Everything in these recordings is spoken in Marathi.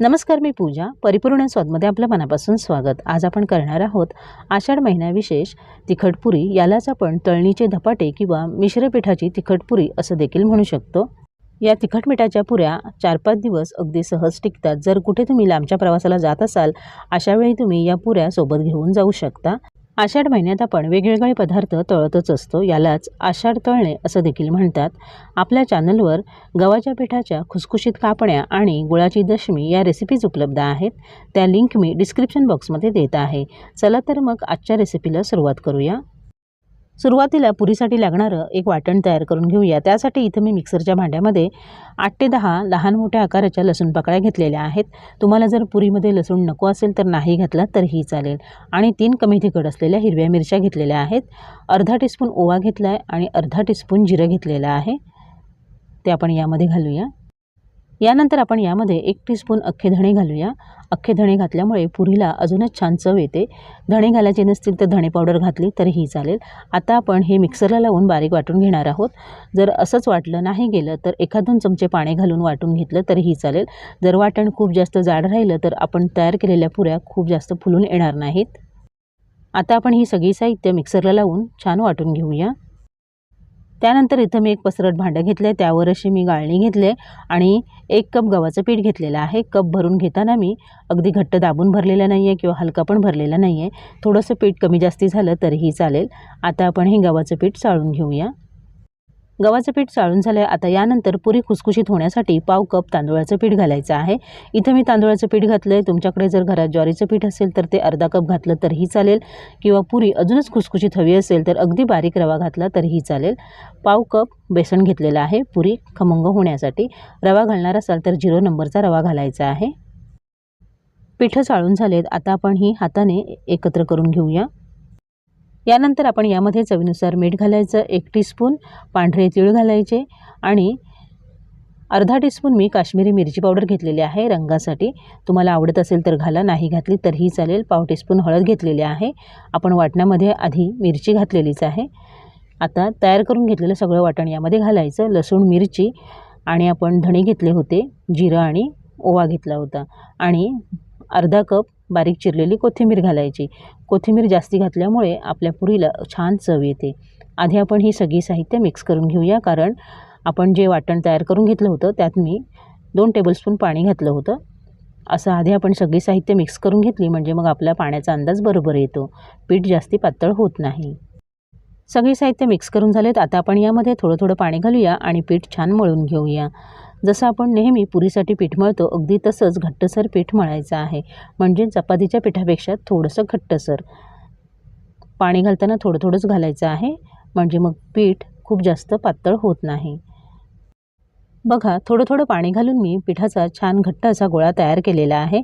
नमस्कार मी पूजा. परिपूर्ण स्वादमध्ये आपलं मनापासून स्वागत. आज आपण करणार आहोत आषाढ महिन्याविशेष तिखटपुरी यालाच आपण तळणीचे धपाटे किंवा मिश्रपिठाची तिखटपुरी असं देखील म्हणू शकतो. या तिखट मिठाच्या पुऱ्या चार पाच दिवस अगदी सहज टिकतात. जर कुठे तुम्ही लांबच्या प्रवासाला जात असाल अशा वेळी तुम्ही या पुऱ्या सोबत घेऊन जाऊ शकता. आषाढ महिन्यात आपण वेगवेगळे पदार्थ तळतच असतो यालाच आषाढ तळणे असं देखील म्हणतात. आपल्या चॅनलवर गव्हाच्या पिठाच्या खुसखुशीत कापण्या आणि गुळाची दशमी या रेसिपीज उपलब्ध आहेत. त्या लिंक मी डिस्क्रिप्शन बॉक्समध्ये देत आहे. चला तर मग आजच्या रेसिपीला सुरुवात करूया. सुरुवातीला पुरीसाठी लागणारं एक वाटण तयार करून घेऊया. त्यासाठी इथं मी मिक्सरच्या भांड्यामध्ये आठ ते दहा लहान मोठ्या आकाराच्या लसूण पाकळ्या घेतलेल्या आहेत. तुम्हाला जर पुरीमध्ये लसूण नको असेल तर नाही घातला तरीही चालेल. आणि तीन कमी तिखट असलेल्या हिरव्या मिरच्या घेतलेल्या आहेत. अर्धा टीस्पून ओवा घेतला आहे आणि अर्धा टीस्पून जिरं घेतलेलं आहे. ते आपण यामध्ये घालूया. यानंतर आपण यामध्ये एक टीस्पून अख्खे धणे घालूया. अख्खे धणे घातल्यामुळे पुरीला अजूनच छान चव येते. धणे घालायचे नसतील तर धणे पावडर घातली तरीही चालेल. आता आपण हे मिक्सरला लावून बारीक वाटून घेणार आहोत. जर असंच वाटलं नाही गेलं तर एखाद दोन चमचे पाणी घालून वाटून घेतलं तरीही चालेल. जर वाटण खूप जास्त जाड राहिलं तर आपण तयार केलेल्या पुऱ्या खूप जास्त फुलून येणार नाहीत. आता आपण ही सगळी साहित्य मिक्सरला लावून छान वाटून घेऊया. त्यानंतर इथं मी एक पसरट भांडं घेतलं आहे त्यावर अशी मी गाळणी घेतले आणि एक कप गव्हाचं पीठ घेतलेलं आहे. कप भरून घेताना मी अगदी घट्ट दाबून भरलेलं नाही आहे किंवा हलका पण भरलेला नाही आहे थोडंसं पीठ कमी जास्ती झालं तरीही चालेल. आता आपण हे गव्हाचं पीठ चाळून घेऊया. गव्हाचं पीठ चाळून झालं आहे आता यानंतर पुरी खुसखुशीत होण्यासाठी पाव कप तांदूळाचं पीठ घालायचं आहे. इथं मी तांदूळाचं पीठ घातलं आहे तुमच्याकडे जर घरात ज्वारीचं पीठ असेल तर ते अर्धा कप घातलं तरीही चालेल. किंवा पुरी अजूनच खुसखुशीत हवी असेल तर अगदी बारीक रवा घातला तरीही चालेल. पाव कप बेसन घेतलेलं आहे पुरी खमंग होण्यासाठी. रवा घालणार असाल तर झिरो नंबरचा रवा घालायचा आहे. पिठं चाळून झालेत. आता आपण ही हाताने एकत्र करून घेऊया. यानंतर आपण यामध्ये चवीनुसार मीठ घालायचं एक टीस्पून पांढरे तीळ घालायचे आणि अर्धा टीस्पून मी काश्मीरी मिरची पावडर घेतलेली आहे रंगासाठी. तुम्हाला आवडत असेल तर घाला नाही घातली तरीही चालेल. पाव टीस्पून हळद घेतलेली आहे. आपण वाटणामध्ये आधी मिरची घातलेलीच आहे. आता तयार करून घेतलेलं सगळं वाटण यामध्ये घालायचं. लसूण मिरची आणि आपण धणे घेतले होते जिरं आणि ओवा घेतला होता. आणि अर्धा कप बारीक चिरलेली कोथिंबीर घालायची. कोथिंबीर जास्ती घातल्यामुळे आपल्या पुरीला छान चव येते. आधी आपण ही सगळी साहित्य मिक्स करून घेऊया कारण आपण जे वाटण तयार करून घेतलं होतं त्यात मी दोन टेबलस्पून पाणी घातलं होतं. असं आधी आपण सगळी साहित्य मिक्स करून घेतली म्हणजे मग आपल्या पाण्याचा अंदाज बरोबर येतो. पीठ जास्ती पातळ होत नाही. सगळी साहित्य मिक्स करून झालेत. आता आपण यामध्ये थोडं थोडं पाणी घालूया आणि पीठ छान मळून घेऊया. जसं आपण नेहमी पुरीसाठी पीठ मळतो अगदी तसंच घट्टसर पीठ मळायचं आहे. म्हणजे चपातीच्या पिठापेक्षा थोडंसं घट्टसर. पाणी घालताना थोडं थोडंच घालायचं आहे. म्हणजे मग पीठ खूप जास्त पातळ होत नाही. बघा थोडं थोडं पाणी घालून मी पिठाचा छान घट्ट असा गोळा तयार केलेला आहे.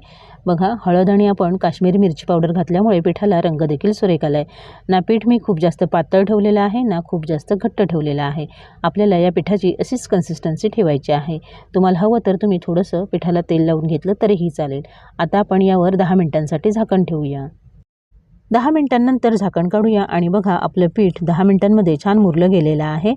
बघा हळद आणि आपण काश्मीरी मिरची पावडर घातल्यामुळे पिठाला रंग देखील सुरेख आला आहे ना पीठ मी खूप जास्त पातळ ठेवलेलं आहे ना खूप जास्त घट्ट ठेवलेलं आहे. आपल्याला या पिठाची अशीच कन्सिस्टन्सी ठेवायची आहे. तुम्हाला हवं तर तुम्ही थोडंसं पिठाला तेल लावून घेतलं तरीही चालेल. आता आपण यावर दहा मिनटांसाठी झाकण ठेवूया. दहा मिनटांनंतर झाकण काढूया आणि बघा आपलं पीठ दहा मिनटांमध्ये छान मुरलं गेलेलं आहे.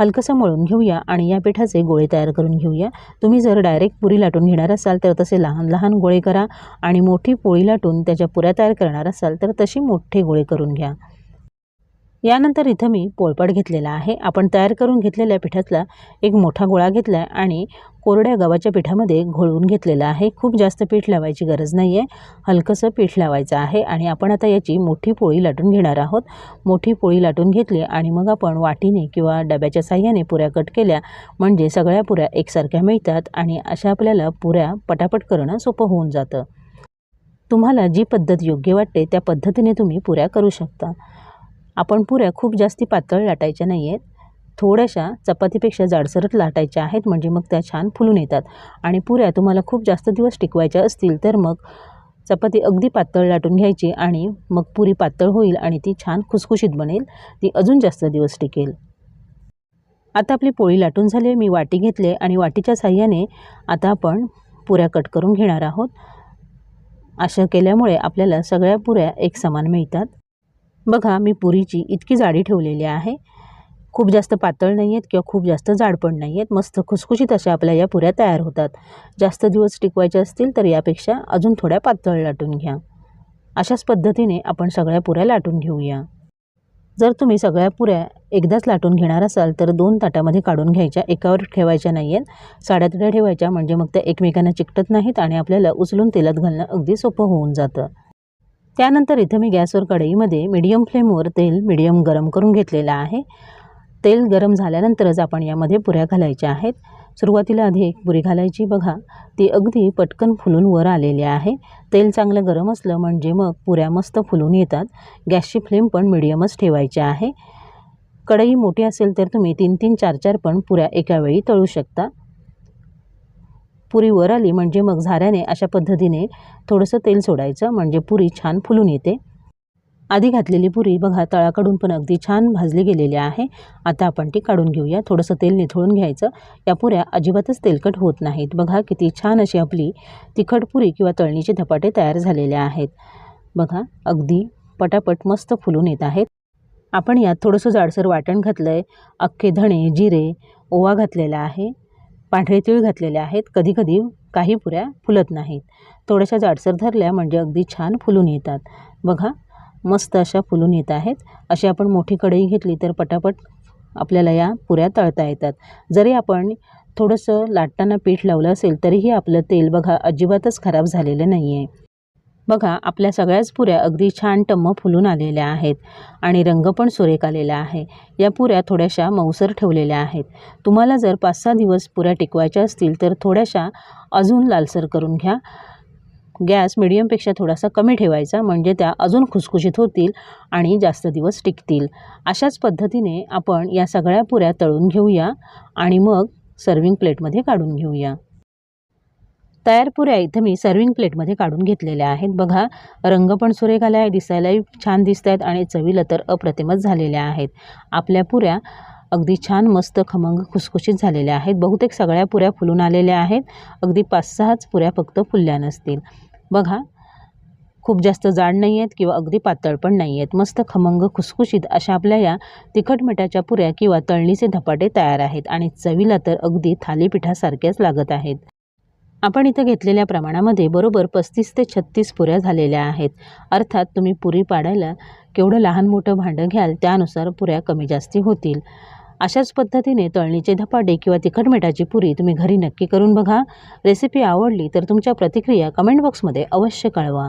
हलकंसं मळून घेऊया आणि या पिठाचे गोळे तयार करून घेऊया. तुम्ही जर डायरेक्ट पुरी लाटून घेणार असाल तर तसे लहान लहान गोळे करा आणि मोठी पोळी लाटून त्याच्या पुऱ्या तयार करणार असाल तर तशी मोठे गोळे करून घ्या. यानंतर इथं मी पोळपाट घेतलेला आहे. आपण तयार करून घेतलेल्या पिठातला एक मोठा गोळा घेतला आहे आणि कोरड्या गव्हाच्या पिठामध्ये घोळवून घेतलेला आहे. खूप जास्त पीठ लावायची गरज नाही आहे हलकंसं पीठ लावायचं आहे आणि आपण आता याची मोठी पोळी लाटून घेणार आहोत. मोठी पोळी लाटून घेतली आणि मग आपण वाटीने किंवा डब्याच्या साह्याने पुऱ्या कट केल्या. म्हणजे सगळ्या पुऱ्या एकसारख्या मिळतात आणि अशा आपल्याला पुऱ्या पटापट करणं सोपं होऊन जातं. तुम्हाला जी पद्धत योग्य वाटते त्या पद्धतीने तुम्ही पुऱ्या करू शकता. आपण पुऱ्या खूप जास्ती पातळ लाटायच्या नाही आहेत थोड्याशा चपातीपेक्षा जाडसरच लाटायच्या आहेत म्हणजे मग त्या छान फुलून येतात. आणि पुऱ्या तुम्हाला खूप जास्त दिवस टिकवायच्या असतील तर मग चपाती अगदी पातळ लाटून घ्यायची आणि मग पुरी पातळ होईल आणि ती छान खुसखुशीत बनेल. ती अजून जास्त दिवस टिकेल. आता आपली पोळी लाटून झाली आहे. मी वाटी घेतले आणि वाटीच्या साह्याने आता आपण पुऱ्या कट करून घेणार आहोत. अशा केल्यामुळे आपल्याला सगळ्या पुऱ्या एक समान मिळतात. बघा मी पुरीची इतकी जाडी ठेवलेली आहे. खूप जास्त पातळ नाही आहेत किंवा खूप जास्त जाड पण नाही आहेत मस्त खुसखुशीत अशा आपल्या या पुऱ्या तयार होतात. जास्त दिवस टिकवायच्या असतील तर यापेक्षा अजून थोड्या पातळ लाटून घ्या. अशाच पद्धतीने आपण सगळ्या पुऱ्या लाटून घेऊया. जर तुम्ही सगळ्या पुऱ्या एकदाच लाटून घेणार असाल तर दोन ताटामध्ये काढून घ्यायच्या एकावर ठेवायच्या नाही आहेत साड्यातड्या ठेवायच्या म्हणजे मग त्या एकमेकांना चिकटत नाहीत आणि आपल्याला उचलून तेलात घालणं अगदी सोपं होऊन जातं. त्यानंतर इथं मी गॅसवर कढईमध्ये मीडियम फ्लेमवर तेल मीडियम गरम करून घेतलेलं आहे. तेल गरम झाल्यानंतरच आपण यामध्ये पुऱ्या घालायच्या आहेत. सुरुवातीला आधी एक पुरी घालायची. बघा ती अगदी पटकन फुलून वर आलेली आहे. तेल चांगलं गरम असलं म्हणजे मग पुऱ्या मस्त फुलून येतात. गॅसची फ्लेम पण मिडियमच ठेवायची आहे. कढई मोठी असेल तर तुम्ही तीन तीन चार चार पण पुऱ्या एकावेळी तळू शकता. पुरी वर आली म्हणजे मग झाऱ्याने अशा पद्धतीने थोडंसं तेल सोडायचं म्हणजे पुरी छान फुलून येते. आधी घातलेली पुरी बघा तळाकडून पण अगदी छान भाजली गेलेली आहे. आता आपण ती काढून घेऊया. थोडंसं तेल निथळून घ्यायचं. या पुऱ्या अजिबातच तेलकट होत नाहीत. बघा किती छान अशी आपली तिखट पुरी किंवा तळणीचे धपाटे तयार झालेले आहेत. बघा अगदी पटापट मस्त फुलून येत आहेत. आपण यात थोडंसं जाडसर वाटण घातलं आहे अख्खे धणे जिरे ओवा घातलेला आहे. पांढरे तीळ घातलेले आहेत. कधीकधी काही पुऱ्या फुलत नाहीत. थोड्याशा जाडसर धरल्या म्हणजे अगदी छान फुलून येतात. बघा मस्त अशा फुलून येत आहेत. अशी आपण मोठी कढई घेतली तर पटापट आपल्याला या पुऱ्या तळता येतात. जरी आपण थोडंसं लाटताना पीठ लावलं असेल तरीही आपलं तेल बघा अजिबातच खराब झालेलं नाही आहे बघा आपल्या सगळ्याच पुऱ्या अगदी छान टम्म फुलून आलेल्या आहेत आणि रंग पण सुरेख आलेला आहे. या पुऱ्या थोड्याशा मऊसर ठेवलेल्या आहेत. तुम्हाला जर पाच सहा दिवस पुऱ्या टिकवायच्या असतील तर थोड्याशा अजून लालसर करून घ्या. गॅस मिडियमपेक्षा थोडासा कमी ठेवायचा म्हणजे त्या अजून खुसखुशीत होतील आणि जास्त दिवस टिकतील. अशाच पद्धतीने आपण या सगळ्या पुऱ्या तळून घेऊया आणि मग सर्विंग प्लेटमध्ये काढून घेऊया. तयार पुऱ्या इथं मी सर्विंग प्लेटमध्ये काढून घेतलेल्या आहेत. बघा रंग पण सुरेख आला आहे दिसायलाही छान दिसत आहेत आणि चवीला तर अप्रतिमच झालेल्या आहेत. आपल्या पुऱ्या अगदी छान मस्त खमंग खुसखुशीत झालेल्या आहेत. बहुतेक सगळ्या पुऱ्या फुलून आलेल्या आहेत. अगदी पाच सहाच पुऱ्या फक्त फुलल्या नसतील. बघा खूप जास्त जाड नाही आहेत किंवा अगदी पातळ पण नाही आहेत मस्त खमंग खुसखुशीत अशा आपल्या या तिखट मिठाच्या पुऱ्या किंवा तळणीचे धपाटे तयार आहेत आणि चवीला तर अगदी थालीपीठासारख्याच लागत आहेत. आपण इथं घेतलेल्या प्रमाणामध्ये बरोबर पस्तीस ते छत्तीस पुऱ्या झालेल्या आहेत. अर्थात तुम्ही पुरी पाडायला केवढं लहान मोठं भांडं घ्याल त्यानुसार पुऱ्या कमी जास्ती होतील. अशाच पद्धतीने तळणीचे धपाटे किंवा तिखट मिठाची पुरी तुम्ही घरी नक्की करून बघा. रेसिपी आवडली तर तुमच्या प्रतिक्रिया कमेंट बॉक्समध्ये अवश्य कळवा.